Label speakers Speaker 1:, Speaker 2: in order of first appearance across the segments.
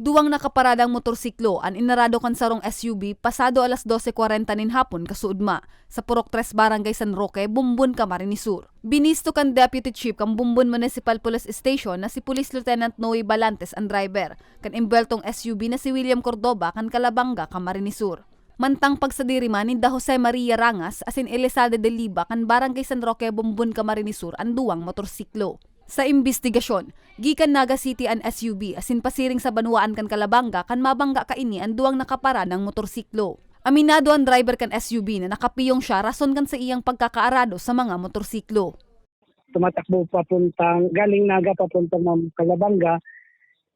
Speaker 1: Duwang nakaparadang motorsiklo an inarado kan sarong SUV pasado alas 12.40 nin hapon kasuudma sa Purok 3 Barangay San Roque, Bumbun, Camarines Sur. Binisto kan Deputy Chief kan Bumbun Municipal Police Station na si Police Lieutenant Noe Balantes ang driver kan imbeltong SUV na si William Cordoba kan Calabanga, Camarines Sur. Mantang pagsadiriman ni Jose Maria Rangas asin Elizalde de Liba kan Barangay San Roque, Bumbun, Camarines Sur ang duwang motorsiklo. Sa imbestigasyon, gikan Naga City an SUV asin pasiring sa Banuaan kan Kalabanga kan mabangga kaini ang duwang nakapara ng motorsiklo. Aminado ang driver kan SUV na nakapiyong siya rason kan sa iyang pagkakaarado sa mga motorsiklo.
Speaker 2: tumatakbo papuntang, galing Naga papuntang Mam Calabanga.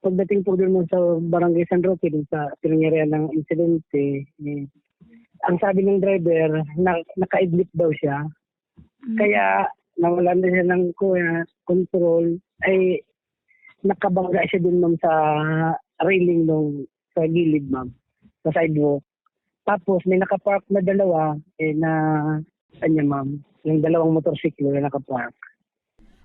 Speaker 2: Pagdating po dun mo sa Barangay San Roque, dun sa pinangyarihan ng insidente, eh, ang sabi ng driver, na, nakaidlip daw siya. Kaya nawalan na siya ng kuya, control, ay nakabangga siya dun ma'am sa railing nung sa gilid ma'am, sa sidewalk. Tapos may nakapark na dalawa, eh, na, kanya ma'am, yung dalawang motorsiklo na nakapark.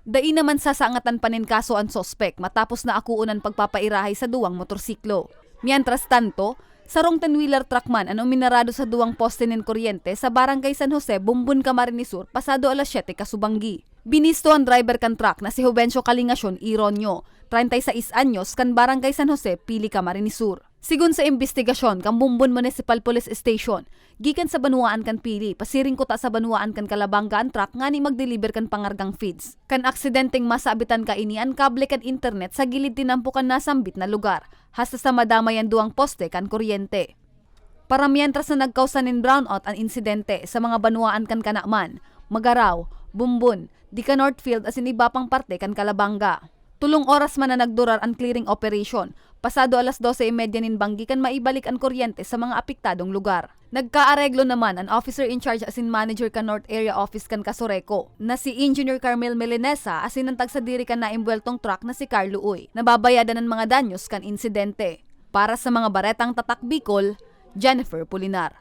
Speaker 1: Dai naman sasangatan panin kaso ang sospek matapos na akuunan pagpapairahay sa duwang motorsiklo. Mientras tanto, sarong 10-wheeler truck ang uminarado sa duwang poste ng kuryente sa Barangay San Jose, Bumbun, Camarines Sur, pasado alas 7 kasubanggi. Binisto ang driver kan truck na si Juvencio Kalingasyon Ironyo, 36 anyos kan Barangay San Jose, Pili, Camarines Sur. Sigun sa investigasyon kan Bumbun Municipal Police Station, gikan sa Banuaan kan Pili, pasiring kuta sa Banuaan kan Kalabanga ang truck nga ni mag-deliver kan pangargang feeds. Kan aksidenteng masabitan ka ini ang kable kan internet sa gilid tinampukan nasambit na lugar, hasta sa madamay ang duwang poste kan kuryente. Para mientras na nagkausan ng brownout ang insidente sa mga banuaan kan Kanakman, Magaraw, Bumbun, Dika Northfield as iba pang parte kan Kalabanga. Tulong oras man na nagdurar ang clearing operation, pasado alas 12.30 nin banggi kan maibalik ang kuryente sa mga apektadong lugar. Nagkaareglo naman ang officer in charge as in manager kan North Area Office kan Kasoreko na si Engineer Carmel Melenesa as in ang tagsadiri kan naimbweltong truck na si Carlo Uy. Nababayadan ng mga danyos kan insidente. Para sa mga baretang tatak Bicol, Jennifer Pulinar.